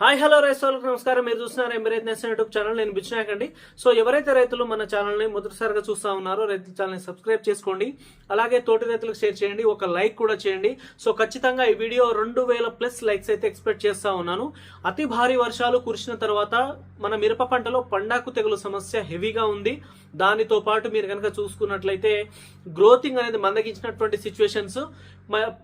Hi hello rice వాళ్ళకి నమస్కారం. మీరు చూస్తున్నారు ఎంబరేజ్ నేషన్ యూట్యూబ్ ఛానల్. నేను బిచ్చినాక్ అండి. సో ఎవరైతే రైతులు మన ఛానల్ని మొదటిసారిగా చూస్తూ ఉన్నారో రైతుల ఛానల్ని సబ్స్క్రైబ్ చేసుకోండి. అలాగే తోటి రైతులకు షేర్ చేయండి ఒక లైక్ కూడా చేయండి. సో ఖచ్చితంగా ఈ వీడియో రెండు వేల ప్లస్ లైక్స్ అయితే ఎక్స్పెక్ట్ చేస్తూ ఉన్నాను. అతి భారీ వర్షాలు కురిసిన తర్వాత మన మిరప పంటలో పండాకు తెగులు సమస్య హెవీగా ఉంది. దానితో పాటు మీరు కనుక చూసుకున్నట్లయితే గ్రోతింగ్ అనేది మందగించినటువంటి సిచ్యువేషన్స్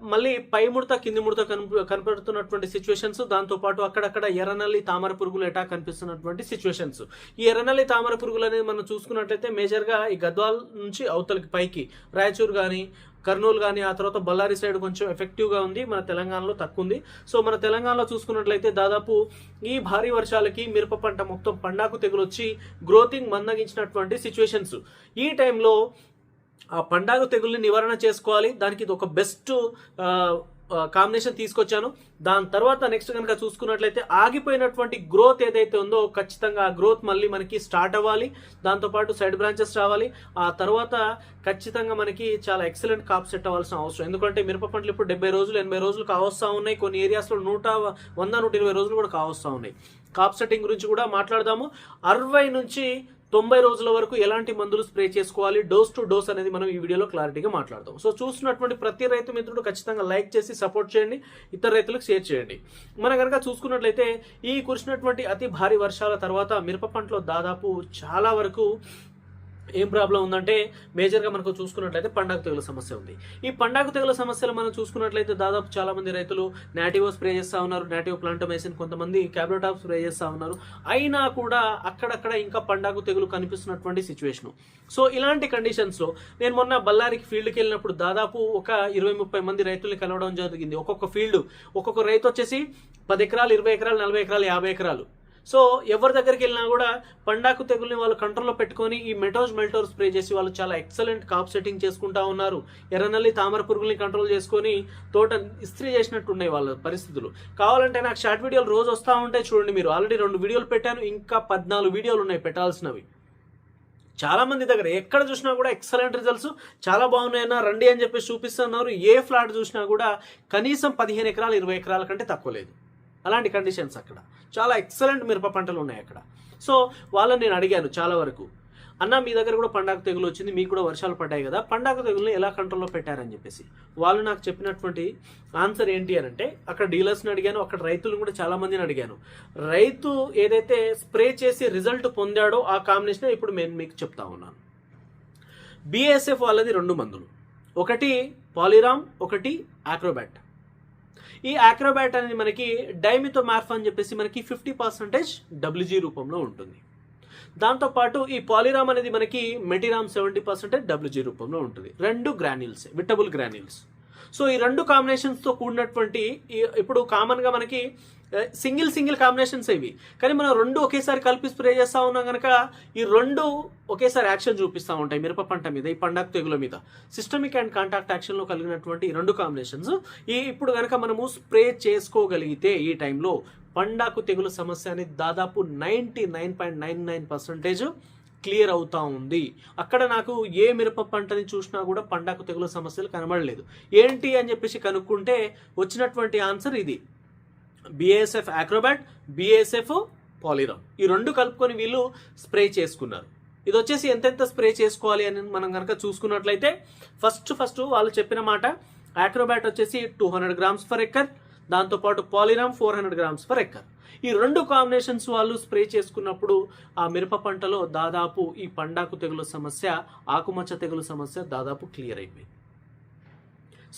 మళ్ళీ పై ముడత కింది ముడత కనపడుతున్నటువంటి సిచ్యువేషన్స్ దాంతో పాటు అక్కడక్కడ ఎర్రనల్లి తామర పురుగులు ఎటా కనిపిస్తున్నటువంటి సిచ్యువేషన్స్ ఈ ఎర్రనల్లి తామర పురుగులు అనేది మనం చూసుకున్నట్లయితే మేజర్గా ఈ గద్వాల్ నుంచి అవతలకి పైకి రాయచూర్ కానీ కర్నూలు కానీ ఆ తర్వాత బళ్ళారి సైడ్ కొంచెం ఎఫెక్టివ్గా ఉంది మన తెలంగాణలో తక్కువ ఉంది సో మన తెలంగాణలో చూసుకున్నట్లయితే దాదాపు ఈ భారీ వర్షాలకి మిరప పంట మొత్తం పండాకు తెగులు వచ్చి గ్రోతింగ్ మందగించినటువంటి సిచ్యువేషన్స్ ఈ టైంలో ఆ పండాగ తెగుల్ని నివారణ చేసుకోవాలి. దానికి ఇది ఒక బెస్ట్ కాంబినేషన్ తీసుకొచ్చాను. దాని తర్వాత నెక్స్ట్ కనుక చూసుకున్నట్లయితే ఆగిపోయినటువంటి గ్రోత్ ఏదైతే ఉందో ఖచ్చితంగా ఆ గ్రోత్ మళ్ళీ మనకి స్టార్ట్ అవ్వాలి. దాంతోపాటు సైడ్ బ్రాంచెస్ రావాలి. ఆ తర్వాత ఖచ్చితంగా మనకి చాలా ఎక్సలెంట్ కాప్ సెట్ అవ్వాల్సిన అవసరం. ఎందుకంటే మిరప పంటలు ఇప్పుడు డెబ్బై రోజులు ఎనభై రోజులు కావస్తా ఉన్నాయి. కొన్ని ఏరియాస్లో నూట వంద నూట ఇరవై రోజులు కూడా కావస్తా ఉన్నాయి. కాప్ సెట్టింగ్ గురించి కూడా మాట్లాడదాము. అరవై నుంచి తొంభై రోజుల వరకు ఎలాంటి మందులు స్ప్రే చేసుకోవాలి డోస్ టు డోస్ అనేది మనం ఈ వీడియోలో క్లారిటీగా మాట్లాడదాం సో చూస్తున్నటువంటి ప్రతి రైతు మిత్రుడు ఖచ్చితంగా లైక్ చేసి సపోర్ట్ చేయండి ఇతర రైతులకు షేర్ చేయండి. మనం కనుక చూసుకున్నట్లయితే ఈ కురిసినటువంటి అతి భారీ వర్షాల తర్వాత మిరప పంటలో దాదాపు చాలా వరకు ఏం ప్రాబ్లం ఉందంటే మేజర్గా మనకు చూసుకున్నట్లయితే పండాకు తెగుల సమస్య ఉంది. ఈ పండాకు తెగుల సమస్యలు మనం చూసుకున్నట్లయితే దాదాపు చాలామంది రైతులు నాటివో స్ప్రే చేస్తూ ఉన్నారు నాటివో ప్లాంటోమైసిన్ కొంతమంది క్యాబ్రోటాప్ స్ప్రే చేస్తూ ఉన్నారు. అయినా కూడా అక్కడక్కడ ఇంకా పండాకు తెగులు కనిపిస్తున్నటువంటి సిచ్యువేషను సో ఇలాంటి కండిషన్స్లో నేను మొన్న బళ్ళారికి ఫీల్డ్కి వెళ్ళినప్పుడు దాదాపు ఒక ఇరవై ముప్పై మంది రైతుల్ని కలవడం జరిగింది. ఒక్కొక్క ఫీల్డ్ ఒక్కొక్క రైతు వచ్చేసి పది ఎకరాలు ఇరవై ఎకరాలు నలభై ఎకరాలు యాభై ఎకరాలు. సో ఎవరి దగ్గరికి వెళ్ళినా కూడా పండాకు తెగుల్ని వాళ్ళు కంట్రోల్లో పెట్టుకొని ఈ మెటోజ్ మెల్టోర్ స్ప్రే చేసి వాళ్ళు చాలా ఎక్సలెంట్ కాప్ సెట్టింగ్ చేసుకుంటా ఉన్నారు. ఎర్రనల్లి తామర పురుగుల్ని కంట్రోల్ చేసుకొని తోట ఇస్త్రీ చేసినట్టు ఉన్నాయి వాళ్ళ పరిస్థితులు. కావాలంటే నాకు షార్ట్ వీడియోలు రోజు వస్తూ ఉంటాయి చూడండి మీరు. ఆల్రెడీ రెండు వీడియోలు పెట్టాను ఇంకా పద్నాలుగు వీడియోలు ఉన్నాయి పెట్టాల్సినవి. చాలా మంది దగ్గర ఎక్కడ చూసినా కూడా ఎక్సలెంట్ రిజల్ట్స్ చాలా బాగున్నాయన్నా రండి అని చెప్పి చూపిస్తున్నారు. ఏ ఫ్లాట్ చూసినా కూడా కనీసం పదిహేను ఎకరాలు ఇరవై ఎకరాల కంటే తక్కువ లేదు. అలాంటి కండిషన్స్ అక్కడ. చాలా ఎక్సలెంట్ మిరప పంటలు ఉన్నాయి అక్కడ. సో వాళ్ళని నేను అడిగాను చాలా వరకు. అన్న మీ దగ్గర కూడా పండాకు తెగులు వచ్చింది మీకు కూడా వర్షాలు పడ్డాయి కదా పండాకు తెగుల్ని ఎలా కంట్రోల్లో పెట్టారని చెప్పేసి. వాళ్ళు నాకు చెప్పినటువంటి ఆన్సర్ ఏంటి అని అంటే అక్కడ డీలర్స్ని అడిగాను అక్కడ రైతులను కూడా చాలా మందిని అడిగాను. రైతు ఏదైతే స్ప్రే చేసి రిజల్ట్ పొందాడో ఆ కాంబినేషన్ ఇప్పుడు నేను మీకు చెప్తా ఉన్నాను. బిఎస్ఎఫ్ వాళ్ళది రెండు మందులు. ఒకటి పాలిరామ్ ఒకటి ఆక్రోబాట్ ఈ ఆక్రోబాట్ అనేది మనకి డైమితో మార్ఫ్ అని చెప్పేసి మనకి ఫిఫ్టీ పర్సెంటేజ్ డబ్ల్యూజీ రూపంలో ఉంటుంది. దాంతోపాటు ఈ పాలిరామ్ అనేది మనకి మెటిరామ్ సెవెంటీ పర్సెంటేజ్ డబ్ల్యూజీ రూపంలో ఉంటుంది. రెండు గ్రాన్యూల్స్ విటబుల్ గ్రాన్యూల్స్ సో ఈ రెండు కాంబినేషన్స్తో కూడినటువంటి ఈ- ఇప్పుడు కామన్గా మనకి సింగిల్ సింగిల్ కాంబినేషన్స్ ఇవి. కానీ మనం రెండు ఒకేసారి కలిపి స్ప్రే చేస్తూ ఉన్నాం కనుక ఈ రెండు ఒకేసారి యాక్షన్ చూపిస్తూ ఉంటాయి. మిరప పంట మీద ఈ పండగ తెగుల మీద. సిస్టమిక్ అండ్ కాంటాక్ట్ యాక్షన్లో కలిగినటువంటి ఈ రెండు కాంబినేషన్స్ ఈ ఇప్పుడు కనుక మనము స్ప్రే చేసుకోగలిగితే ఈ టైంలో పండాకు తెగులు సమస్య అనేది దాదాపు ninety nine point nine nine percentage clear అవుతా ఉంది. అక్కడ నాకు ఏ మిరప పంటని చూసినా కూడా పండాకు తెగులు సమస్యలు కనబడలేదు. ఏంటి అని చెప్పేసి కనుక్కుంటే వచ్చినటువంటి ఆన్సర్ ఇది. బిఏఎస్ఎఫ్ ఆక్రోబాట్ బిఏఎస్ఎఫ్ పాలిరామ్ ఈ రెండు కలుపుకొని వీళ్ళు స్ప్రే చేసుకున్నారు. ఇది వచ్చేసి ఎంతెంత స్ప్రే చేసుకోవాలి అని మనం కనుక చూసుకున్నట్లయితే ఫస్ట్ ఫస్ట్ వాళ్ళు చెప్పిన మాట ఆక్రోబాట్ వచ్చేసి two hundred grams per acre దాంతోపాటు Polyram four hundred grams per acre ఈ రెండు కాంబినేషన్స్ వాళ్ళు స్ప్రే చేసుకున్నప్పుడు ఆ మిరప పంటలో దాదాపు ఈ పండాకు తెగులు సమస్య ఆకుమచ్చ తెగులు సమస్య దాదాపు క్లియర్ అయిపోయింది.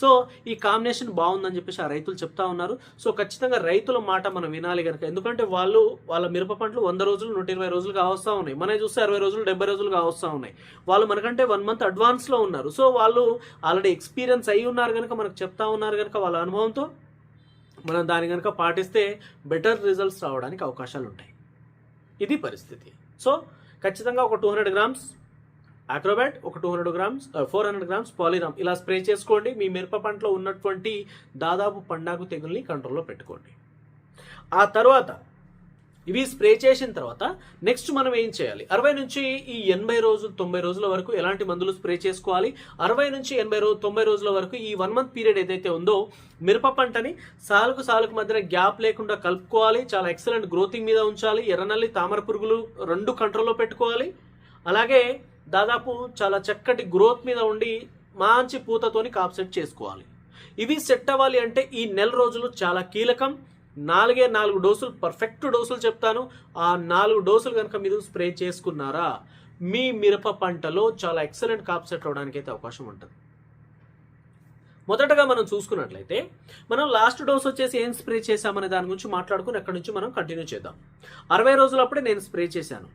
సో ఈ కాంబినేషన్ బాగుందని చెప్పేసి ఆ రైతులు చెప్తా ఉన్నారు. సో ఖచ్చితంగా రైతుల మాట మనం వినాలి కనుక ఎందుకంటే వాళ్ళు వాళ్ళ మిరప పంటలు వంద రోజులు నూట ఇరవై రోజులు కావస్తా ఉన్నాయి. మనం చూస్తే అరవై రోజులు డెబ్బై రోజులు కావస్తా ఉన్నాయి. వాళ్ళు మనకంటే వన్ మంత్ అడ్వాన్స్లో ఉన్నారు. సో వాళ్ళు ఆల్రెడీ ఎక్స్పీరియన్స్ అయి ఉన్నారు కనుక మనకు చెప్తా ఉన్నారు కనుక వాళ్ళ అనుభవంతో మనం దాని కనుక పాటిస్తే బెటర్ రిజల్ట్స్ రావడానికి అవకాశాలు ఉంటాయి ఇది పరిస్థితి. సో ఖచ్చితంగా ఒక టూ హండ్రెడ్ గ్రామ్స్ అక్రోబాట్ ఒక two hundred grams four hundred grams Polyram ఇలా స్ప్రే చేసుకోండి. మీ మిరప పంటలో ఉన్నటువంటి దాదాపు పండాకు తెగుల్ని కంట్రోల్లో పెట్టుకోండి. ఆ తర్వాత ఇవి స్ప్రే చేసిన తర్వాత నెక్స్ట్ మనం ఏం చేయాలి? అరవై నుంచి ఈ ఎనభై రోజులు తొంభై రోజుల వరకు ఎలాంటి మందులు స్ప్రే చేసుకోవాలి? అరవై నుంచి ఎనభై రోజు తొంభై రోజుల వరకు ఈ వన్ మంత్ పీరియడ్ ఏదైతే ఉందో మిరప పంటని సాలుకు సాలుకు మధ్యన గ్యాప్ లేకుండా కలుపుకోవాలి. చాలా ఎక్సలెంట్ గ్రోతింగ్ మీద ఉంచాలి. ఎర్రనల్లి తామర పురుగులు రెండు కంట్రోల్లో పెట్టుకోవాలి. అలాగే దాదాపు చాలా చక్కటి గ్రోత్ మీద ఉండి మంచి పూతతోని కాప్ సెట్ చేసుకోవాలి. ఇవి సెట్ అవ్వాలి అంటే ఈ నెల రోజులు చాలా కీలకం. నాలుగే నాలుగు డోసులు పర్ఫెక్ట్ డోసులు చెప్తాను. ఆ నాలుగు డోసులు కనుక మీరు స్ప్రే చేసుకున్నారా మీ మిరప పంటలో చాలా ఎక్సలెంట్ కాప్ సెట్ అవడానికి అయితే అవకాశం ఉంటుంది. మొదటగా మనం చూసుకున్నట్లయితే మనం లాస్ట్ డోస్ వచ్చేసి ఏం స్ప్రే చేశామనే దాని గురించి మాట్లాడుకుని అక్కడి నుంచి మనం కంటిన్యూ చేద్దాం. అరవై రోజులప్పుడే నేను స్ప్రే చేశాను.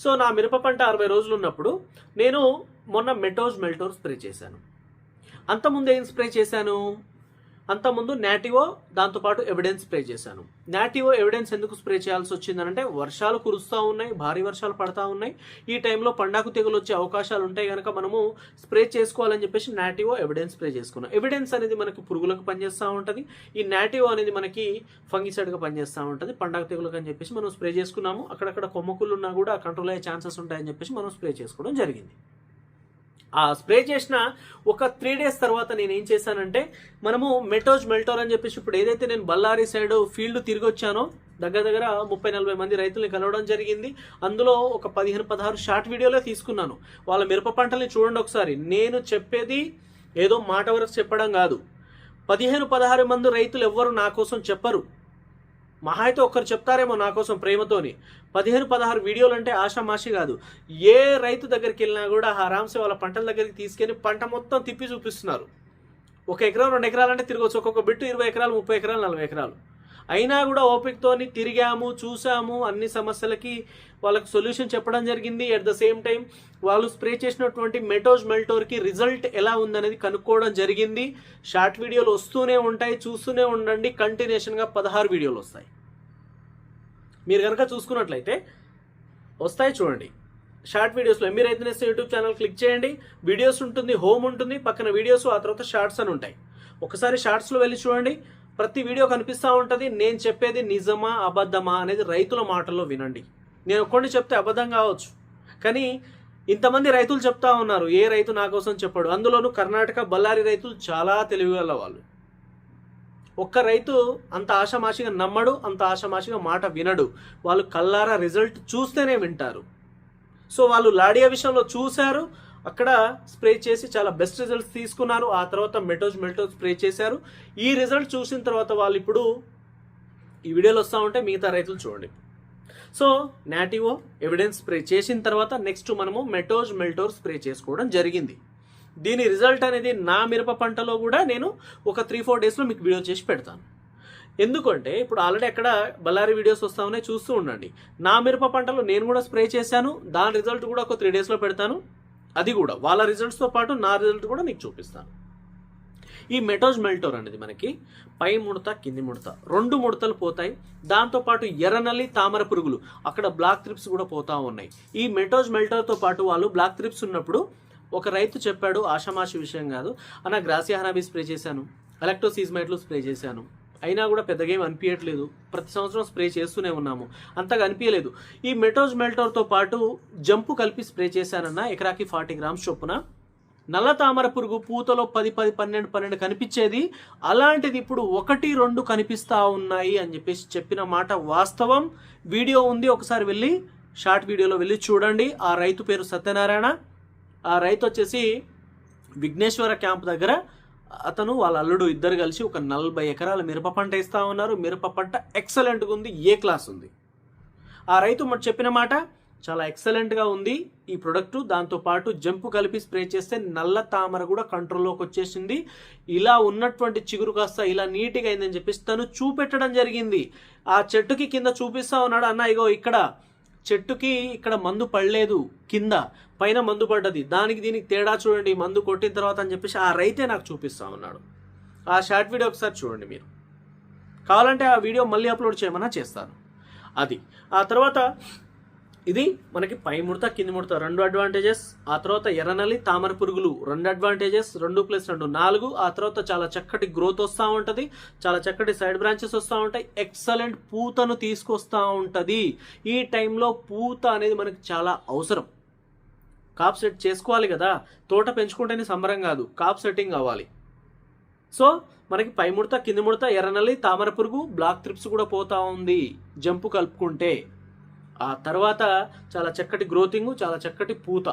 సో నా మిరప పంట అరవై రోజులు ఉన్నప్పుడు నేను మొన్న మెటోజ్ మెల్టోర్ స్ప్రే చేశాను. అంతకుముందు ఏం స్ప్రే చేశాను? అంతకుముందు నాటివో దాంతోపాటు ఎవిడెన్స్ స్ప్రే చేశాను. నాటివో ఎవిడెన్స్ ఎందుకు స్ప్రే చేయాల్సి వచ్చిందనంటే వర్షాలు కురుస్తూ ఉన్నాయి భారీ వర్షాలు పడతా ఉన్నాయి. ఈ టైంలో పండాకు తెగులు వచ్చే అవకాశాలు ఉంటాయి కనుక మనము స్ప్రే చేసుకోవాలని చెప్పేసి నాటివో ఎవిడెన్స్ స్ప్రే చేసుకున్నాం. ఎవిడెన్స్ అనేది మనకి పురుగులకు పనిచేస్తూ ఉంటుంది. ఈ నాటివో అనేది మనకి ఫంగిసైడ్గా పనిచేస్తూ ఉంటుంది. పండాకు తెగులకు అని చెప్పేసి మనం స్ప్రే చేసుకున్నాము. అక్కడక్కడ కొమ్మకులు ఉన్నా కూడా కంట్రోల్ అయ్యే ఛాన్సెస్ ఉంటాయని చెప్పేసి మనం స్ప్రే చేసుకోవడం జరిగింది. ఆ స్ప్రే చేసిన ఒక త్రీ డేస్ తర్వాత నేను ఏం చేశానంటే మనము మెటోజ్ మెల్టోర్ అని చెప్పేసి ఇప్పుడు ఏదైతే నేను బళ్ళారి సైడ్ ఫీల్డ్ తిరిగి వచ్చానో దగ్గర దగ్గర ముప్పై నలభై మంది రైతుల్ని కలవడం జరిగింది. అందులో ఒక పదిహేను పదహారు షార్ట్ వీడియోలే తీసుకున్నాను. వాళ్ళ మిరప పంటల్ని చూడండి ఒకసారి. నేను చెప్పేది ఏదో మాట వరకు చెప్పడం కాదు. పదిహేను పదహారు మంది రైతులు ఎవ్వరు నా కోసం చెప్పరు. మహా అయితే ఒక్కరు చెప్తారేమో నా కోసం ప్రేమతోని. పదిహేను పదహారు వీడియోలు అంటే ఆషామాషి కాదు. ఏ రైతు దగ్గరికి వెళ్ళినా కూడా ఆరామ్సే వాళ్ళ పంటల దగ్గరికి తీసుకెళ్ళి పంట మొత్తం తిప్పి చూపిస్తున్నారు. ఒక ఎకరం రెండు ఎకరాలు అంటే తిరగవచ్చు ఒక్కొక్క బిట్టు ఇరవై ఎకరాలు ముప్పై ఎకరాలు నలభై ఎకరాలు. అయినా కూడా ఓపికతోని తిరిగాము చూసాము అన్ని సమస్యలకి వాళ్ళకి సొల్యూషన్ చెప్పడం జరిగింది. ఎట్ ద సేమ్ టైం వాళ్ళు స్ప్రే చేసినటువంటి మెటోజ్ మెల్టోర్కి రిజల్ట్ ఎలా ఉందనేది కనుక్కోవడం జరిగింది. షార్ట్ వీడియోలు వస్తూనే ఉంటాయి చూస్తూనే ఉండండి. కంటిన్యూషన్గా పదహారు వీడియోలు వస్తాయి. మీరు కనుక చూసుకున్నట్లయితే వస్తాయి చూడండి. షార్ట్ వీడియోస్లో ఎంబీ రైతునేస్ యూట్యూబ్ ఛానల్ క్లిక్ చేయండి. వీడియోస్ ఉంటుంది హోమ్ ఉంటుంది పక్కన వీడియోస్ ఆ తర్వాత షార్ట్స్ అని ఉంటాయి. ఒకసారి షార్ట్స్లో వెళ్ళి చూడండి. ప్రతి వీడియో కనిపిస్తూ ఉంటుంది నేను చెప్పేది నిజమా అబద్ధమా అనేది రైతుల మాటల్లో వినండి. నేను ఒక్కడిని చెప్తే అబద్ధం కావచ్చు. కానీ ఇంతమంది రైతులు చెప్తా ఉన్నారు ఏ రైతు నా కోసం చెప్పాడు? అందులోనూ కర్ణాటక బళ్ళారి రైతులు చాలా తెలివిగల వాళ్ళు. ఒక్క రైతు అంత ఆషమాషిగా నమ్మడు అంత ఆషమాషిగా మాట వినడు. వాళ్ళు కల్లారా రిజల్ట్ చూస్తేనే వింటారు. సో వాళ్ళు లాడియా విషయంలో చూశారు అక్కడ స్ప్రే చేసి చాలా బెస్ట్ రిజల్ట్స్ తీసుకున్నారు. ఆ తర్వాత మెటోజ్ మెటోజ్ స్ప్రే చేశారు. ఈ రిజల్ట్ చూసిన తర్వాత వాళ్ళు ఇప్పుడు ఈ వీడియోలు వస్తూ ఉంటే మిగతా రైతులు చూడండి. సో నాటివో ఎవిడెన్స్ స్ప్రే చేసిన తర్వాత నెక్స్ట్ మనము మెటోజ్ మెల్టోర్ స్ప్రే చేసుకోవడం జరిగింది. దీని రిజల్ట్ అనేది నా మిరప పంటలో కూడా నేను ఒక త్రీ ఫోర్ డేస్లో మీకు వీడియో చేసి పెడతాను. ఎందుకంటే ఇప్పుడు ఆల్రెడీ అక్కడ బళ్ళారి వీడియోస్ వస్తా ఉన్నాయి చూస్తూ ఉండండి. నా మిరప పంటలో నేను కూడా స్ప్రే చేశాను. దాని రిజల్ట్ కూడా ఒక త్రీ డేస్లో పెడతాను. అది కూడా. వాళ్ళ రిజల్ట్స్తో పాటు నా రిజల్ట్ కూడా మీకు చూపిస్తాను. ఈ మెటోజ్ మెల్టోర్ అనేది మనకి పై ముడత కింది ముడత. రెండు ముడతలు పోతాయి. దాంతోపాటు ఎర్రనల్లి తామర పురుగులు. అక్కడ బ్లాక్ త్రిప్స్ కూడా పోతా ఉన్నాయి. ఈ మెటోజ్ మెల్టోర్తో పాటు వాళ్ళు బ్లాక్ త్రిప్స్ ఉన్నప్పుడు ఒక రైతు చెప్పాడు ఆషామాషి విషయం కాదు. అన్న గ్రాసియా హనాబీ స్ప్రే చేశాను. ఎలక్ట్రోసీజ్మైట్లు స్ప్రే చేశాను. అయినా కూడా పెద్దగా ఏం అనిపించట్లేదు ప్రతి సంవత్సరం స్ప్రే చేస్తూనే ఉన్నాము. అంతగా అనిపించలేదు ఈ మెటోజ్ మెల్టోర్తో పాటు జంపు కలిపి స్ప్రే చేశానన్న ఎకరాకి ఫార్టీ గ్రామ్స్ చొప్పున. నల్ల తామర పురుగు పూతలో పది పది పన్నెండు పన్నెండు కనిపించేది. అలాంటిది ఇప్పుడు ఒకటి రెండు కనిపిస్తూ ఉన్నాయి అని చెప్పేసి చెప్పిన మాట వాస్తవం. వీడియో ఉంది ఒకసారి వెళ్ళి షార్ట్ వీడియోలో వెళ్ళి చూడండి. ఆ రైతు పేరు సత్యనారాయణ. ఆ రైతు వచ్చేసి విఘ్నేశ్వర క్యాంప్ దగ్గర అతను వాళ్ళ అల్లుడు ఇద్దరు కలిసి ఒక నలభై ఎకరాల మిరప పంట ఇస్తా ఉన్నారు. మిరప పంట ఎక్సలెంట్గా ఉంది. ఏ క్లాస్ ఉంది? ఆ రైతు మరి చెప్పిన మాట చాలా ఎక్సలెంట్గా ఉంది. ఈ ప్రొడక్ట్ దాంతోపాటు జంపు కలిపి స్ప్రే చేస్తే నల్ల తామర కూడా కంట్రోల్లోకి వచ్చేసింది. ఇలా ఉన్నటువంటి చిగురు కాస్త ఇలా నీట్గా అయిందని చెప్పేసి తను చూపెట్టడం జరిగింది. ఆ చెట్టుకి కింద చూపిస్తా ఉన్నాడు. అన్న ఇగో ఇక్కడ చెట్టుకి ఇక్కడ మందు పడలేదు. కింద పైన మందు పడ్డది. దానికి దీనికి తేడా చూడండి. మందు కొట్టిన తర్వాత అని చెప్పేసి ఆ రైతే నాకు చూపిస్తా ఉన్నాడు. ఆ షార్ట్ వీడియో ఒకసారి చూడండి మీరు. కావాలంటే ఆ వీడియో మళ్ళీ అప్లోడ్ చేయమన్నా చేస్తాను. అది. ఆ తర్వాత ఇది మనకి పై ముడత కింది ముడత రెండు అడ్వాంటేజెస్. ఆ తర్వాత ఎర్రనల్లి తామర పురుగులు రెండు అడ్వాంటేజెస్. రెండు ప్లస్ రెండు నాలుగు. ఆ తర్వాత చాలా చక్కటి గ్రోత్ వస్తూ ఉంటుంది. చాలా చక్కటి సైడ్ బ్రాంచెస్ వస్తూ ఉంటాయి. ఎక్సలెంట్ పూతను తీసుకొస్తూ ఉంటుంది. ఈ టైంలో పూత అనేది మనకి చాలా అవసరం. కాప్ సెట్ చేసుకోవాలి కదా తోట పెంచుకుంటేనే సంబరం కాదు కాప్ సెట్టింగ్ అవ్వాలి. సో మనకి పై ముడత కింది ముడత ఎర్రనల్లి తామర పురుగు బ్లాక్ త్రిప్స్ కూడా పోతా ఉంది జంపు కలుపుకుంటే. ఆ తర్వాత చాలా చక్కటి గ్రోతింగ్ చాలా చక్కటి పూత.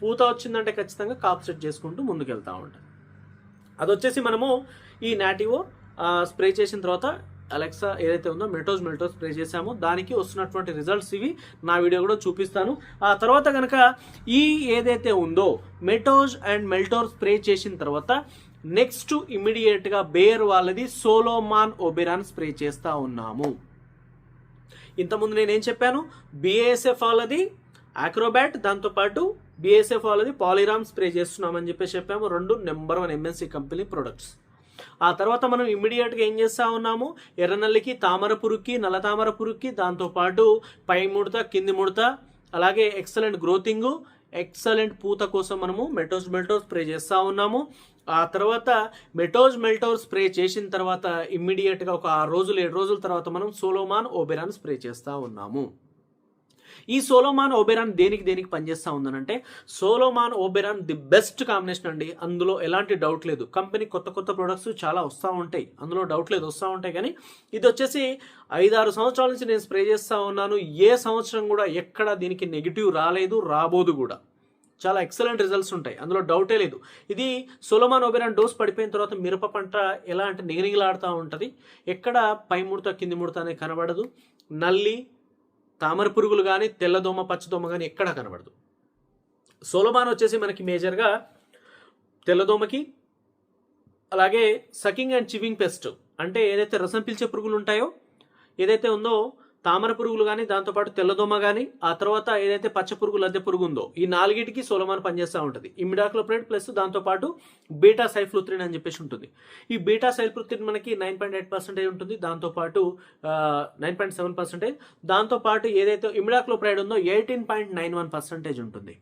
పూత వచ్చిందంటే ఖచ్చితంగా కాప్ సెట్ చేసుకుంటూ ముందుకెళ్తూ ఉంటాం అది వచ్చేసి మనము ఈ నాటివో స్ప్రే చేసిన తర్వాత అలెక్సా ఏదైతే ఉందో మెటోజ్ మెల్టోస్ స్ప్రే చేసామో దానికి వస్తున్నటువంటి రిజల్ట్స్ ఇవి. నా వీడియో కూడా చూపిస్తాను. ఆ తర్వాత కనుక ఈ ఏదైతే ఉందో మెటోజ్ అండ్ మెల్టోర్ స్ప్రే చేసిన తర్వాత నెక్స్ట్ ఇమ్మీడియట్గా బేర్ వాళ్ళది సోలోమాన్ ఒబెరాన్ స్ప్రే చేస్తూ ఉన్నాము. ఇంతకుముందు నేను ఏం చెప్పాను? బిఏఎస్ఎఫ్ వాళ్ళది ఆక్రోబ్యాట్ దాంతోపాటు బిఎస్ఎఫ్ వాళ్ళది పాలిరామ్ స్ప్రే చేస్తున్నామని చెప్పేసి చెప్పాము. రెండు number one MNC company products ఆ తర్వాత మనం ఇమ్మీడియట్గా ఏం చేస్తా ఉన్నాము? ఎర్రనల్లికి తామర పురుక్కి నల్ల తామర పురుక్కి దాంతోపాటు పై ముడత కింది ముడత అలాగే ఎక్సలెంట్ గ్రోతింగు ఎక్సలెంట్ పూత కోసం మనము మెటోస్ మెల్టోస్ స్ప్రే చేస్తూ ఉన్నాము. ఆ తర్వాత మెటోజ్ మెల్టోర్ స్ప్రే చేసిన తర్వాత ఇమ్మీడియట్గా ఒక ఆరు రోజులు ఏడు రోజుల తర్వాత మనం సోలోమాన్ ఓబెరాన్ స్ప్రే చేస్తూ ఉన్నాము. ఈ సోలోమాన్ ఓబెరాన్ దేనికి దేనికి పనిచేస్తూ ఉందనంటే Solomon Oberon the best combination అండి. అందులో ఎలాంటి డౌట్ లేదు. కంపెనీ కొత్త కొత్త ప్రొడక్ట్స్ చాలా వస్తూ ఉంటాయి. అందులో డౌట్ లేదు వస్తూ ఉంటాయి కానీ ఇది వచ్చేసి ఐదారు సంవత్సరాల నుంచి నేను స్ప్రే చేస్తూ ఉన్నాను. ఏ సంవత్సరం కూడా ఎక్కడ దీనికి నెగిటివ్ రాలేదు రాబోదు కూడా. చాలా ఎక్సలెంట్ రిజల్ట్స్ ఉంటాయి. అందులో డౌటే లేదు. ఇది సోలోమాన్ ఓబెరాన్ డోస్ పడిపోయిన తర్వాత మిరప పంట ఎలా అంటే నిగనిగలాడుతూ ఉంటుంది? ఎక్కడ పై ముడత కింది ముడత అనేది కనబడదు. నల్లి తామర పురుగులు కానీ తెల్లదోమ పచ్చదోమ కానీ ఎక్కడా కనబడదు. సోలమాన్ వచ్చేసి మనకి మేజర్గా తెల్లదోమకి అలాగే సకింగ్ అండ్ చివింగ్ పెస్ట్ అంటే ఏదైతే రసం పీల్చే పురుగులు ఉంటాయో ఏదైతే ఉందో తామర పురుగులు కానీ దాంతోపాటు తెల్లదోమ కానీ ఆ తర్వాత ఏదైతే పచ్చ పురుగు లద్దె పురుగు ఉందో ఈ నాలుగిటికి సోలమాన్ పనిచేస్తూ ఉంటుంది. ఇమిడాక్లోప్రేట్ ప్లస్ దాంతోపాటు బీటా సైఫ్లుత్రిన్ అని చెప్పేసి ఉంటుంది. ఈ బీటా సైఫ్లుత్రిన్ మనకి నైన్ పాయింట్ ఎయిట్ పర్సెంటేజ్ ఉంటుంది. దాంతోపాటు నైన్ పాయింట్ సెవెన్ పర్సెంటేజ్. దాంతోపాటు ఏదైతే ఇమిడాక్లోప్రైడ్ ఉందో eighteen point nine one percentage ఉంటుంది.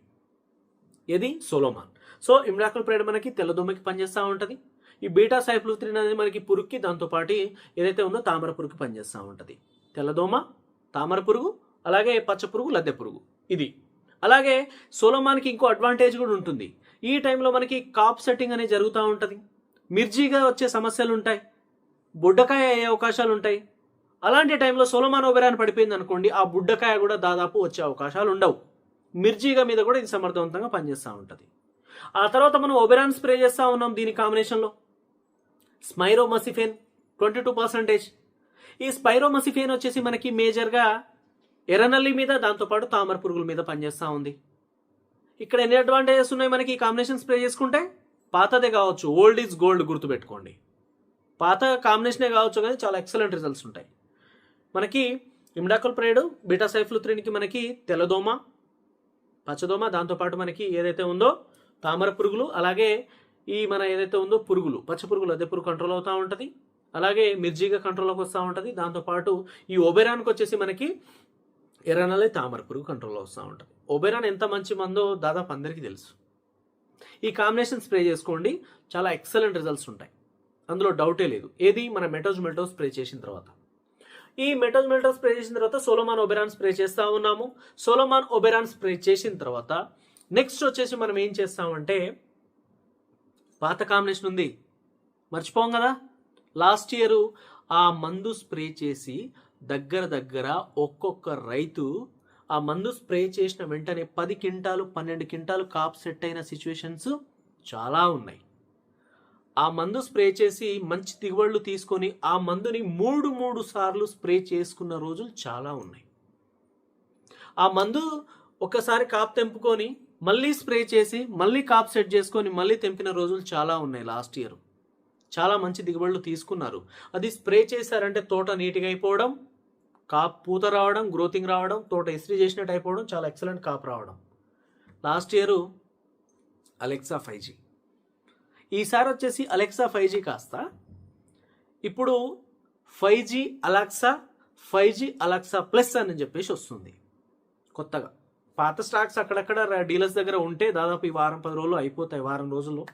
ఇది సోలోమాన్. సో ఇమిడాక్లోప్రైడ్ మనకి తెల్లదోమకి పనిచేస్తూ ఉంటుంది. ఈ బీటా సైఫ్లుత్రిన్ అనేది మనకి పురుగుకి దాంతోపాటు ఏదైతే ఉందో తామర పురుగుకి పనిచేస్తూ ఉంటుంది. తెల్లదోమ తామర పురుగు అలాగే పచ్చ పురుగు లద్దె పురుగు. ఇది. అలాగే సోలోమాన్కి ఇంకో అడ్వాంటేజ్ కూడా ఉంటుంది. ఈ టైంలో మనకి కాప్ సెట్టింగ్ అనేది జరుగుతూ ఉంటుంది. మిర్జీగా వచ్చే సమస్యలు ఉంటాయి. బుడ్డకాయ అయ్యే అవకాశాలు ఉంటాయి. అలాంటి టైంలో సోలోమాన్ ఓబెరాన్ పడిపోయింది అనుకోండి ఆ బుడ్డకాయ కూడా దాదాపు వచ్చే అవకాశాలు ఉండవు. మిర్జీగా మీద కూడా ఇది సమర్థవంతంగా పనిచేస్తూ ఉంటుంది. ఆ తర్వాత మనం ఒబెరాన్ స్ప్రే చేస్తూ ఉన్నాం దీని కాంబినేషన్లో స్మైరోమసిఫెన్ ట్వంటీ టూ పర్సెంటేజ్ ఈ స్పైరోమసిఫేన్ వచ్చేసి మనకి మేజర్గా ఎర్రనల్లి మీద దాంతోపాటు తామర పురుగుల మీద పనిచేస్తూ ఉంది. ఇక్కడ ఎన్ని అడ్వాంటేజెస్ ఉన్నాయి మనకి ఈ కాంబినేషన్ స్ప్రే చేసుకుంటే? పాతదే కావచ్చు. ఓల్డ్ ఈజ్ గోల్డ్ గుర్తుపెట్టుకోండి. పాత కాంబినేషనే కావచ్చు కానీ చాలా ఎక్సలెంట్ రిజల్ట్స్ ఉంటాయి. మనకి ఇమ్డాకుల్ ప్రైడ్ బీటా సైఫ్లుత్రిన్కి మనకి తెల్లదోమ పచ్చదోమ దాంతోపాటు మనకి ఏదైతే ఉందో తామర పురుగులు అలాగే ఈ మన ఏదైతే ఉందో పురుగులు పచ్చ పురుగులు అదే పురుగు కంట్రోల్ అవుతూ ఉంటుంది. అలాగే మిర్జీగా కంట్రోల్లోకి వస్తూ ఉంటుంది. దాంతోపాటు ఈ ఒబెరాన్కి వచ్చేసి మనకి ఎర్రనల్లి తామర పురుగు కంట్రోల్లో వస్తూ ఉంటుంది. ఒబెరాన్ ఎంత మంచి మందో దాదాపు అందరికీ తెలుసు. ఈ కాంబినేషన్ స్ప్రే చేసుకోండి. చాలా ఎక్సలెంట్ రిజల్ట్స్ ఉంటాయి. అందులో డౌటే లేదు. ఏది? మన మెటోజ్ మెటో స్ప్రే చేసిన తర్వాత. ఈ మెటోజ్ మెటో స్ప్రే చేసిన తర్వాత సోలోమాన్ ఒబెరాన్ స్ప్రే చేస్తూ ఉన్నాము. సోలోమాన్ ఒబెరాన్ స్ప్రే చేసిన తర్వాత నెక్స్ట్ వచ్చేసి మనం ఏం చేస్తామంటే పాత కాంబినేషన్ ఉంది. మర్చిపోం కదా? లాస్ట్ ఇయర్ ఆ మందు స్ప్రే చేసి దగ్గర దగ్గర ఒక్కొక్క రైతు ఆ మందు స్ప్రే చేసిన వెంటనే పది క్వింటాలు పన్నెండు క్వింటాలు కాప్ సెట్ అయిన సిచ్యువేషన్స్ చాలా ఉన్నాయి. ఆ మందు స్ప్రే చేసి మంచి దిగుబడులు తీసుకొని ఆ మందుని మూడు మూడు సార్లు స్ప్రే చేసుకున్న రోజులు చాలా ఉన్నాయి. ఆ మందు ఒకసారి కాప్ తెంపుకొని మళ్ళీ స్ప్రే చేసి మళ్ళీ కాప్ సెట్ చేసుకొని మళ్ళీ తెంపిన రోజులు చాలా ఉన్నాయి లాస్ట్ ఇయర్. చాలా మంచి దిగుబడులు తీసుకున్నారు. అది స్ప్రే చేశారంటే తోట నీట్గా అయిపోవడం కాప్ పూత రావడం గ్రోతింగ్ రావడం తోట ఇస్త్రీ చేసినట్టు అయిపోవడం చాలా ఎక్సలెంట్ కాప్ రావడం. Last year Alexa five G. ఈసారి వచ్చేసి అలెక్సా ఫైవ్ జీ కాస్త. ఇప్పుడు five G Alexa five G Alexa plus అని చెప్పేసి వస్తుంది. కొత్తగా. పాత స్టాక్స్ అక్కడక్కడ డీలర్స్ దగ్గర ఉంటే దాదాపు ఈ వారం పది రోజులు అయిపోతాయి వారం రోజుల్లో.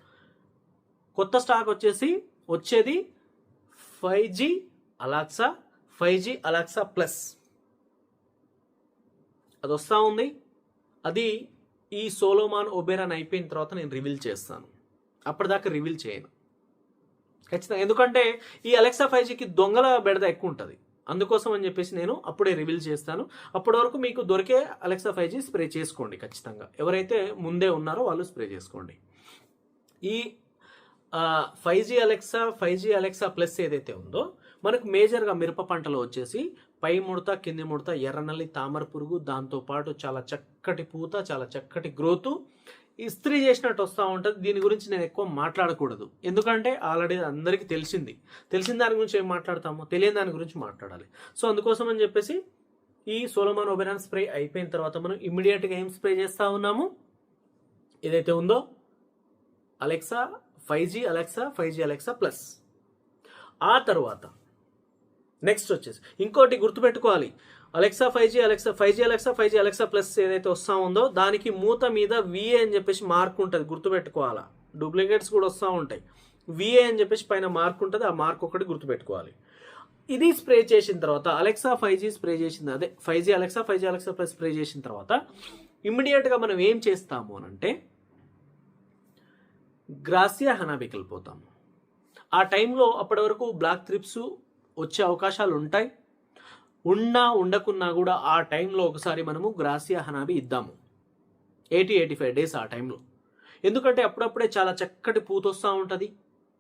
కొత్త స్టాక్ వచ్చేసి వచ్చేది five G Alexa five G Alexa plus అది వస్తూ ఉంది. అది ఈ సోలోమాన్ ఒబెరాన్ అయిపోయిన తర్వాత నేను రివీల్ చేస్తాను. అప్పటిదాకా రివీల్ చేయను. ఖచ్చితంగా. ఎందుకంటే ఈ అలెక్సా ఫైవ్ జీకి దొంగల బెడద ఎక్కువ ఉంటుంది. అందుకోసం అని చెప్పేసి నేను అప్పుడే రివీల్ చేస్తాను. అప్పటి వరకు మీకు దొరికే అలెక్సా ఫైవ్ జీ స్ప్రే చేసుకోండి ఖచ్చితంగా. ఎవరైతే ముందే ఉన్నారో వాళ్ళు స్ప్రే చేసుకోండి. ఈ five G Alexa five G Alexa plus ఏదైతే ఉందో మనకు మేజర్గా మిరప పంటలో వచ్చేసి పై ముడత కింది ముడత ఎర్రనల్లి తామర పురుగు దాంతోపాటు చాలా చక్కటి పూత చాలా చక్కటి గ్రోతు. ఇస్త్రీ చేసినట్టు వస్తూ ఉంటుంది. దీని గురించి నేను ఎక్కువ మాట్లాడకూడదు. ఎందుకంటే ఆల్రెడీ అందరికీ తెలిసింది. తెలిసిన దాని గురించి ఏం మాట్లాడతామో తెలియని దాని గురించి మాట్లాడాలి. సో అందుకోసం అని చెప్పేసి ఈ సోలమాన్ ఒబెరాన్ స్ప్రే అయిపోయిన తర్వాత మనం ఇమ్మీడియట్గా ఏం స్ప్రే చేస్తూ ఉన్నాము? ఏదైతే ఉందో Alexa five G Alexa five G Alexa plus. ఆ తర్వాత నెక్స్ట్ వచ్చేసి ఇంకోటి గుర్తుపెట్టుకోవాలి. Alexa five G Alexa five G Alexa five G Alexa plus ఏదైతే వస్తూ ఉందో దానికి మూత మీద విఏ అని చెప్పేసి మార్క్ ఉంటుంది గుర్తుపెట్టుకోవాలా? డూప్లికేట్స్ కూడా వస్తూ ఉంటాయి. విఏ అని చెప్పేసి పైన మార్క్ ఉంటుంది ఆ మార్క్ ఒకటి గుర్తుపెట్టుకోవాలి. ఇది స్ప్రే చేసిన తర్వాత అలెక్సా ఫైవ్ జీ స్ప్రే చేసింది అదే five G Alexa five G Alexa plus spray చేసిన తర్వాత ఇమ్మీడియట్గా మనం ఏం చేస్తాము అని అంటే గ్రాసియా హనాబికి వెళ్ళిపోతాము ఆ టైంలో అప్పటి వరకు బ్లాక్ త్రిప్స్ వచ్చే అవకాశాలు ఉంటాయి. ఉన్నా ఉండకున్నా కూడా ఆ టైంలో ఒకసారి మనము గ్రాసియా హనాబి ఇద్దాము. ఎయిటీ ఎయిటీ ఫైవ్ డేస్ ఆ టైంలో. ఎందుకంటే అప్పుడప్పుడే చాలా చక్కటి పూత వస్తూ ఉంటుంది.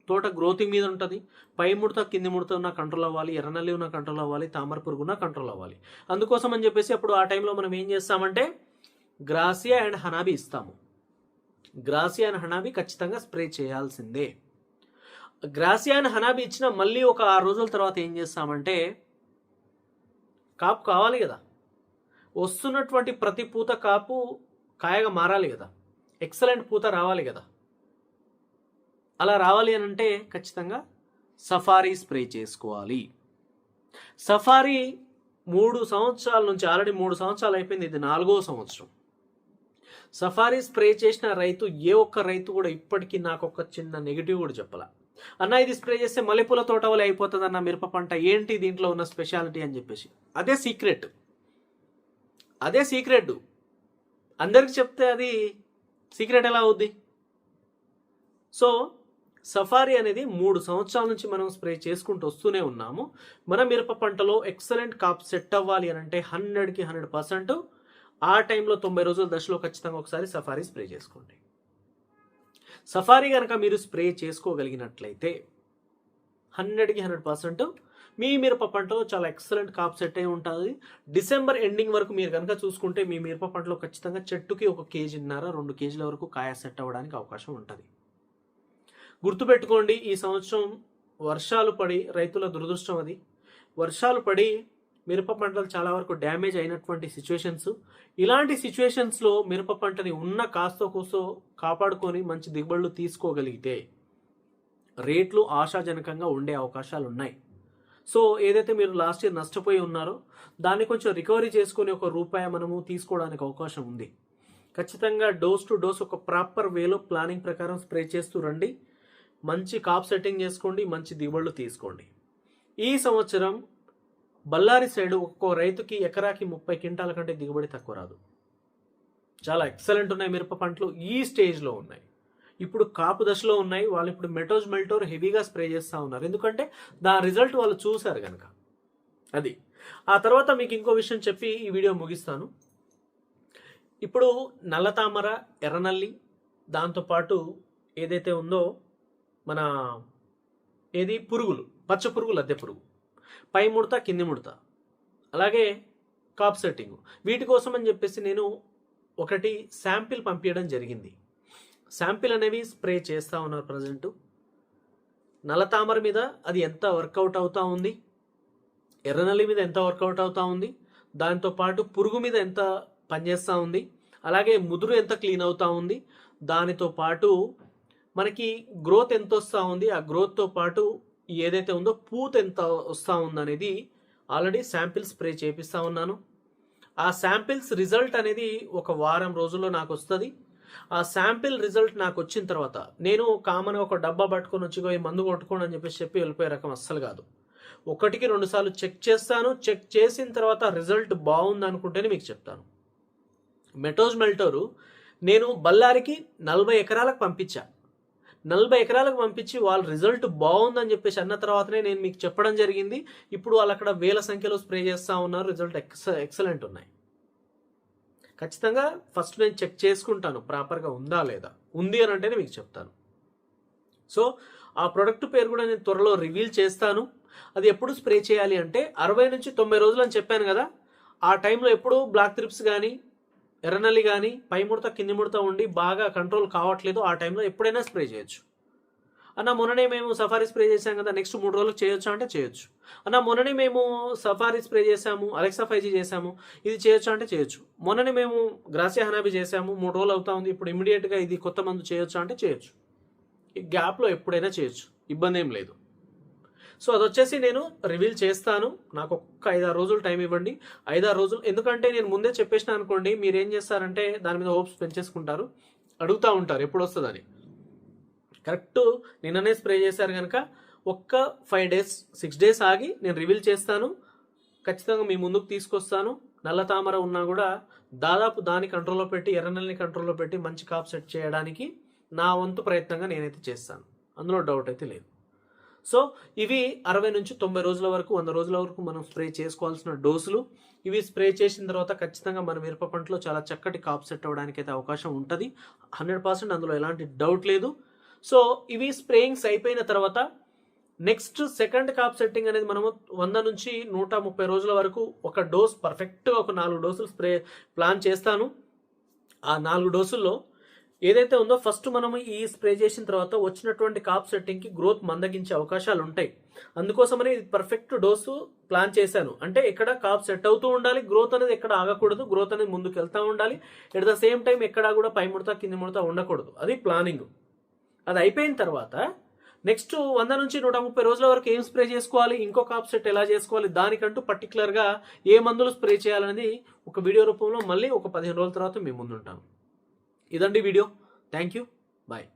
తోట గ్రోతింగ్ మీద ఉంటుంది. పై ముడత కింది ముడత ఉన్న కంట్రోల్ అవ్వాలి. ఎర్రనల్లి ఉన్న కంట్రోల్ అవ్వాలి. తామర పురుగు ఉన్న కంట్రోల్ అవ్వాలి. అందుకోసం అని చెప్పేసి అప్పుడు ఆ టైంలో మనం ఏం చేస్తామంటే గ్రాసియా అండ్ హనాబి ఇస్తాము. గ్రాసియాన్ హనాబీ ఖచ్చితంగా స్ప్రే చేయాల్సిందే. గ్రాసియాన్ హనాబీ హనాబి ఇచ్చిన మళ్ళీ ఒక ఆరు రోజుల తర్వాత ఏం చేస్తామంటే కాపు కావాలి కదా. వస్తున్నటువంటి ప్రతి పూత కాపు కాయగా మారాలి కదా. ఎక్సలెంట్ పూత రావాలి కదా. అలా రావాలి అని అంటే ఖచ్చితంగా సఫారీ స్ప్రే చేసుకోవాలి. సఫారీ మూడు సంవత్సరాల నుంచి ఆల్రెడీ మూడు సంవత్సరాలు అయిపోయింది ఇది నాలుగో సంవత్సరం. సఫారీ స్ప్రే చేసిన రైతు ఏ ఒక్క రైతు కూడా ఇప్పటికీ నాకు ఒక చిన్న నెగిటివ్ కూడా చెప్పాల. అన్న ఇది స్ప్రే చేస్తే మల్లెపూల తోట వల్ల అయిపోతుంది అన్న మిరప పంట ఏంటి దీంట్లో ఉన్న స్పెషాలిటీ అని చెప్పేసి. అదే సీక్రెట్. అదే సీక్రెట్. అందరికి చెప్తే అది సీక్రెట్ ఎలా అవుద్ది? సో సఫారీ అనేది మూడు సంవత్సరాల నుంచి మనం స్ప్రే చేసుకుంటూ వస్తూనే ఉన్నాము. మన మిరప పంటలో ఎక్సలెంట్ కాప్ సెట్ అవ్వాలి అని అంటే హండ్రెడ్కి హండ్రెడ్ పర్సెంట్ ఆ టైంలో తొంభై రోజుల దశలో ఖచ్చితంగా ఒకసారి సఫారీ స్ప్రే చేసుకోండి. సఫారీ కనుక మీరు స్ప్రే చేసుకోగలిగినట్లయితే హండ్రెడ్కి హండ్రెడ్ పర్సెంట్ మీ మిరప పంటలో చాలా ఎక్సలెంట్ కాప్ సెట్ అయి ఉంటుంది. డిసెంబర్ ఎండింగ్ వరకు మీరు కనుక చూసుకుంటే మీ మిరప పంటలో ఖచ్చితంగా చెట్టుకి ఒక కేజీన్నర రెండు కేజీల వరకు కాయ సెట్ అవ్వడానికి అవకాశం ఉంటుంది. గుర్తుపెట్టుకోండి ఈ సంవత్సరం వర్షాలు పడి రైతుల దురదృష్టం అది. వర్షాలు పడి మిరప పంటలు చాలా వరకు డ్యామేజ్ అయినటువంటి సిచ్యువేషన్స్ ఇలాంటి సిచ్యువేషన్స్లో మిరప పంటని ఉన్న కాస్తో కూసో కాపాడుకొని మంచి దిగుబడులు తీసుకోగలిగితే రేట్లు ఆశాజనకంగా ఉండే అవకాశాలు ఉన్నాయి సో ఏదైతే మీరు లాస్ట్ ఇయర్ నష్టపోయి ఉన్నారో దాన్ని కొంచెం రికవరీ చేసుకొని ఒక రూపాయి మనము తీసుకోవడానికి అవకాశం ఉంది. ఖచ్చితంగా డోస్ టు డోస్ ఒక ప్రాపర్ వేలో ప్లానింగ్ ప్రకారం స్ప్రే చేస్తూ రండి. మంచి కాప్ సెట్టింగ్ చేసుకోండి మంచి దిగుబడులు తీసుకోండి. ఈ సంవత్సరం బళ్ళారి సైడ్ ఒక్కో రైతుకి ఎకరాకి ముప్పై క్వింటాల కంటే దిగుబడి తక్కువ రాదు. చాలా ఎక్సలెంట్ ఉన్నాయి మిరప పంటలు. ఈ స్టేజ్లో ఉన్నాయి. ఇప్పుడు కాపు దశలో ఉన్నాయి. వాళ్ళు ఇప్పుడు మెటోజ్ మెల్టోర్ హెవీగా స్ప్రే చేస్తూ ఉన్నారు. ఎందుకంటే దాని రిజల్ట్ వాళ్ళు చూశారు కనుక అది. ఆ తర్వాత మీకు ఇంకో విషయం చెప్పి ఈ వీడియో ముగిస్తాను. ఇప్పుడు నల్ల తామర ఎర్రనల్లి దాంతోపాటు ఏదైతే ఉందో మన ఏది? పురుగులు. పచ్చ పురుగులు అద్దె పురుగు. పై ముడత కింది ముడత. అలాగే కాప్ సెట్టింగ్. వీటి కోసం అని చెప్పేసి నేను ఒకటి శాంపిల్ పంపించడం జరిగింది. శాంపిల్ అనేవి స్ప్రే చేస్తూ ఉన్నారు ప్రజెంటు. నల్లతామర మీద అది ఎంత వర్కౌట్ అవుతూ ఉంది? ఎర్రనల్లి మీద ఎంత వర్కౌట్ అవుతూ ఉంది? దాంతోపాటు పురుగు మీద ఎంత పనిచేస్తూ ఉంది? అలాగే ముదురు ఎంత క్లీన్ అవుతూ ఉంది? దానితో పాటు మనకి గ్రోత్ ఎంత వస్తూ ఉంది? ఆ గ్రోత్తో పాటు ఏదైతే ఉందో పూత ఎంత వస్తూ ఉందనేది ఆల్రెడీ శాంపిల్ స్ప్రే చేపిస్తూ ఉన్నాను. ఆ శాంపిల్స్ రిజల్ట్ అనేది ఒక వారం రోజుల్లో నాకు వస్తుంది. ఆ శాంపిల్ రిజల్ట్ నాకు వచ్చిన తర్వాత నేను కామన్గా ఒక డబ్బా పట్టుకొని వచ్చి ఈ మందు కొట్టుకోండి అని చెప్పేసి చెప్పి వెళ్ళిపోయే రకం అస్సలు కాదు. ఒకటికి రెండు సార్లు చెక్ చేస్తాను. చెక్ చేసిన తర్వాత రిజల్ట్ బాగుంది అనుకుంటేనే మీకు చెప్తాను. మెటోజ్ మెల్టోరు నేను బల్లారికి నలభై ఎకరాలకు పంపించా. నలభై ఎకరాలకు పంపించి వాళ్ళ రిజల్ట్ బాగుందని చెప్పేసి అన్న తర్వాతనే నేను మీకు చెప్పడం జరిగింది. ఇప్పుడు వాళ్ళు అక్కడ వేల సంఖ్యలో స్ప్రే చేస్తూ ఉన్నారు. రిజల్ట్ ఎక్స ఎక్సలెంట్ ఉన్నాయి. ఖచ్చితంగా ఫస్ట్ నేను చెక్ చేసుకుంటాను. ప్రాపర్గా ఉందా లేదా? ఉంది అని అంటేనే మీకు చెప్తాను. సో ఆ ప్రొడక్ట్ పేరు కూడా నేను త్వరలో రివీల్ చేస్తాను. అది ఎప్పుడు స్ప్రే చేయాలి అంటే అరవై నుంచి తొంభై రోజులు అని చెప్పాను కదా. ఆ టైంలో ఎప్పుడు బ్లాక్ త్రిప్స్ కానీ ఎర్రనల్లి కానీ పై ముడత కింది ముడత ఉండి బాగా కంట్రోల్ కావట్లేదు ఆ టైంలో ఎప్పుడైనా స్ప్రే చేయొచ్చు. అన్న మొన్ననే మేము సఫారీ స్ప్రే చేసాం కదా నెక్స్ట్ మూడు రోజులకు చేయొచ్చు అంటే చేయొచ్చు. అన్న మొన్ననే మేము సఫారీ స్ప్రే చేసాము అలెక్సా ఫైవ్ జీ చేసాము ఇది చేయొచ్చు అంటే చేయొచ్చు. మొన్ననే మేము గ్రాసియా హనాబీ చేసాము మూడు రోజులు అవుతా ఉంది ఇప్పుడు ఇమీడియట్గా ఇది కొత్త మందు చేయొచ్చు అంటే చేయొచ్చు. ఈ గ్యాప్లో ఎప్పుడైనా చేయొచ్చు ఇబ్బంది ఏం లేదు. సో అది వచ్చేసి నేను రివీల్ చేస్తాను. నాకు ఒక్క ఐదారు రోజులు టైం ఇవ్వండి. ఐదారు రోజులు ఎందుకంటే నేను ముందే చెప్పేసిన అనుకోండి మీరు ఏం చేస్తారంటే దాని మీద హోప్స్ పెంచేసుకుంటారు. అడుగుతూ ఉంటారు ఎప్పుడు వస్తుందని కరెక్ట్ నిన్ననే స్ప్రే చేశారు కనుక ఒక్క ఫైవ్ డేస్ సిక్స్ డేస్ ఆగి నేను రివీల్ చేస్తాను. ఖచ్చితంగా మీ ముందుకు తీసుకొస్తాను. నల్ల తామర ఉన్నా కూడా దాదాపు దాని కంట్రోల్లో పెట్టి ఎర్రనల్ని కంట్రోల్లో పెట్టి మంచి కాప్ సెట్ చేయడానికి నా వంతు ప్రయత్నంగా నేనైతే చేస్తాను. అందులో డౌట్ అయితే లేదు. సో ఇవి అరవై నుంచి తొంభై రోజుల వరకు వంద రోజుల వరకు మనం స్ప్రే చేసుకోవాల్సిన డోసులు. ఇవి స్ప్రే చేసిన తర్వాత ఖచ్చితంగా మన మిరప పంటలో చాలా చక్కటి కాప్ సెట్ అవ్వడానికి అయితే అవకాశం ఉంటుంది. హండ్రెడ్ పర్సెంట్ అందులో ఎలాంటి డౌట్ లేదు. సో ఇవి స్ప్రేయింగ్స్ అయిపోయిన తర్వాత నెక్స్ట్ సెకండ్ కాప్ సెట్టింగ్ అనేది మనము వంద నుంచి నూట ముప్పై రోజుల వరకు ఒక డోస్ పర్ఫెక్ట్గా ఒక నాలుగు డోసులు స్ప్రే ప్లాన్ చేస్తాను. ఆ నాలుగు డోసుల్లో ఏదైతే ఉందో ఫస్ట్ మనము ఈ స్ప్రే చేసిన తర్వాత వచ్చినటువంటి కాప్ సెట్టింగ్కి గ్రోత్ మందగించే అవకాశాలు ఉంటాయి. అందుకోసమని ఇది పర్ఫెక్ట్ డోసు ప్లాన్ చేశాను. అంటే ఎక్కడ కాప్ సెట్ అవుతూ ఉండాలి గ్రోత్ అనేది ఎక్కడ ఆగకూడదు గ్రోత్ అనేది ముందుకు వెళ్తూ ఉండాలి ఎట్ ద సేమ్ టైం ఎక్కడా కూడా పై ముడత కింది ముడత ఉండకూడదు. అది ప్లానింగ్ అది అయిపోయిన తర్వాత నెక్స్ట్ వంద నుంచి నూట ముప్పై రోజుల వరకు ఏం స్ప్రే చేసుకోవాలి ఇంకో కాప్ సెట్ ఎలా చేసుకోవాలి దానికంటూ పర్టికులర్గా ఏ మందులు స్ప్రే చేయాలనేది ఒక వీడియో రూపంలో మళ్ళీ ఒక పదిహేను రోజుల తర్వాత మేము ముందుంటాము ఇదండి వీడియో. Thank you bye